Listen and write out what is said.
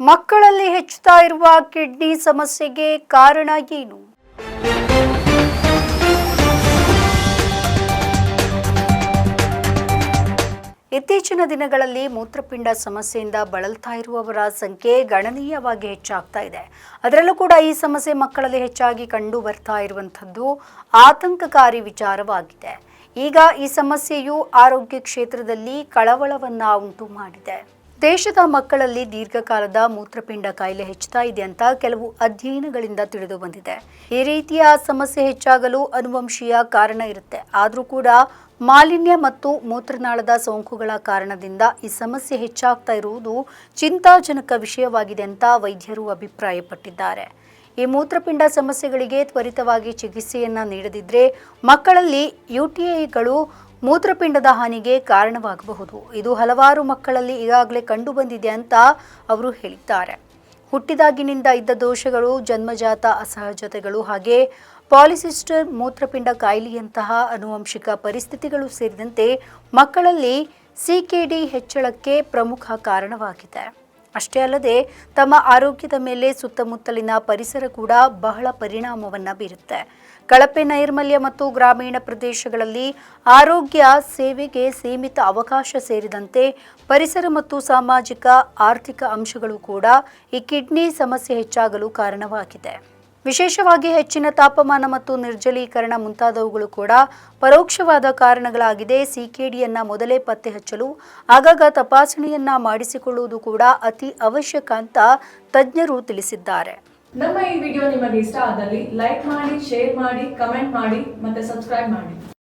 ಮಕ್ಕಳಲ್ಲಿ ಹೆಚ್ಚುತ್ತಾ ಇರುವ ಕಿಡ್ನಿ ಸಮಸ್ಯೆಗೆ ಕಾರಣ ಏನು? ಇತ್ತೀಚಿನ ದಿನಗಳಲ್ಲಿ ಮೂತ್ರಪಿಂಡ ಸಮಸ್ಯೆಯಿಂದ ಬಳಲ್ತಾ ಇರುವವರ ಸಂಖ್ಯೆ ಗಣನೀಯವಾಗಿ ಹೆಚ್ಚಾಗ್ತಾ ಇದೆ. ಅದರಲ್ಲೂ ಕೂಡ ಈ ಸಮಸ್ಯೆ ಮಕ್ಕಳಲ್ಲಿ ಹೆಚ್ಚಾಗಿ ಕಂಡು ಬರ್ತಾ ಇರುವಂಥದ್ದು ಆತಂಕಕಾರಿ ವಿಚಾರವಾಗಿದೆ. ಈಗ ಈ ಸಮಸ್ಯೆಯು ಆರೋಗ್ಯ ಕ್ಷೇತ್ರದಲ್ಲಿ ಕಳವಳವನ್ನು ಉಂಟು ಮಾಡಿದೆ ದೇಶದ ಮಕ್ಕಳಲ್ಲಿ ದೀರ್ಘಕಾಲದ ಮೂತ್ರಪಿಂಡ ಕಾಯಿಲೆ ಹೆಚ್ಚುತ್ತಾ ಇದೆ ಅಂತ ಕೆಲವು ಅಧ್ಯಯನಗಳಿಂದ ತಿಳಿದು ಬಂದಿದೆ. ಈ ರೀತಿಯ ಸಮಸ್ಯೆ ಹೆಚ್ಚಾಗಲು ಅನುವಂಶೀಯ ಕಾರಣ ಇರುತ್ತೆ. ಆದರೂ ಕೂಡ ಮಾಲಿನ್ಯ ಮತ್ತು ಮೂತ್ರನಾಳದ ಸೋಂಕುಗಳ ಕಾರಣದಿಂದ ಈ ಸಮಸ್ಯೆ ಹೆಚ್ಚಾಗ್ತಾ ಇರುವುದು ಚಿಂತಾಜನಕ ವಿಷಯವಾಗಿದೆ ಅಂತ ವೈದ್ಯರು ಅಭಿಪ್ರಾಯಪಟ್ಟಿದ್ದಾರೆ. ಈ ಮೂತ್ರಪಿಂಡ ಸಮಸ್ಯೆಗಳಿಗೆ ತ್ವರಿತವಾಗಿ ಚಿಕಿತ್ಸೆಯನ್ನು ನೀಡದಿದ್ರೆ ಮಕ್ಕಳಲ್ಲಿ ಯುಟಿಐಗಳು ಮೂತ್ರಪಿಂಡದ ಹಾನಿಗೆ ಕಾರಣವಾಗಬಹುದು. ಇದು ಹಲವಾರು ಮಕ್ಕಳಲ್ಲಿ ಈಗಾಗಲೇ ಕಂಡುಬಂದಿದೆ ಅಂತ ಅವರು ಹೇಳಿದ್ದಾರೆ. ಹುಟ್ಟಿದಾಗಿನಿಂದ ಇದ್ದ ದೋಷಗಳು, ಜನ್ಮಜಾತ ಅಸಹಜತೆಗಳು ಹಾಗೆ ಪಾಲಿಸಿಸ್ಟರ್ ಮೂತ್ರಪಿಂಡ ಕಾಯಿಲೆಯಂತಹ ಅನುವಂಶಿಕ ಪರಿಸ್ಥಿತಿಗಳು ಸೇರಿದಂತೆ ಮಕ್ಕಳಲ್ಲಿ ಸಿಕೆಡಿ ಹೆಚ್ಚಳಕ್ಕೆ ಪ್ರಮುಖ ಕಾರಣವಾಗಿದೆ. ಅಷ್ಟೇ ಅಲ್ಲದೆ ತಮ್ಮ ಆರೋಗ್ಯದ ಮೇಲೆ ಸುತ್ತಮುತ್ತಲಿನ ಪರಿಸರ ಕೂಡ ಬಹಳ ಪರಿಣಾಮವನ್ನು ಬೀರುತ್ತೆ. ಕಳಪೆ ನೈರ್ಮಲ್ಯ ಮತ್ತು ಗ್ರಾಮೀಣ ಪ್ರದೇಶಗಳಲ್ಲಿ ಆರೋಗ್ಯ ಸೇವೆಗೆ ಸೀಮಿತ ಅವಕಾಶ ಸೇರಿದಂತೆ ಪರಿಸರ ಮತ್ತು ಸಾಮಾಜಿಕ, ಆರ್ಥಿಕ ಅಂಶಗಳು ಕೂಡ ಈ ಕಿಡ್ನಿ ಸಮಸ್ಯೆ ಹೆಚ್ಚಾಗಲು ಕಾರಣವಾಗಿದೆ. ವಿಶೇಷವಾಗಿ ಹೆಚ್ಚಿನ ತಾಪಮಾನ ಮತ್ತು ನಿರ್ಜಲೀಕರಣ ಮುಂತಾದವುಗಳು ಕೂಡ ಪರೋಕ್ಷವಾದ ಕಾರಣಗಳಾಗಿದೆ. ಸಿಕೆಡಿಯನ್ನ ಮೊದಲೇ ಪತ್ತೆ ಹಚ್ಚಲು, ಆಗಾಗ ತಪಾಸಣೆಯನ್ನ ಮಾಡಿಸಿಕೊಳ್ಳುವುದು ಕೂಡ ಅತಿ ಅವಶ್ಯಕ ಅಂತ ತಜ್ಞರು ತಿಳಿಸಿದ್ದಾರೆ. ನಮ್ಮ ಈ ವಿಡಿಯೋ ನಿಮಗೆ ಇಷ್ಟ ಆದಲ್ಲಿ ಲೈಕ್ ಮಾಡಿ, ಶೇರ್ ಮಾಡಿ, ಕಮೆಂಟ್ ಮಾಡಿ ಮತ್ತೆ ಸಬ್ಸ್ಕ್ರೈಬ್ ಮಾಡಿ.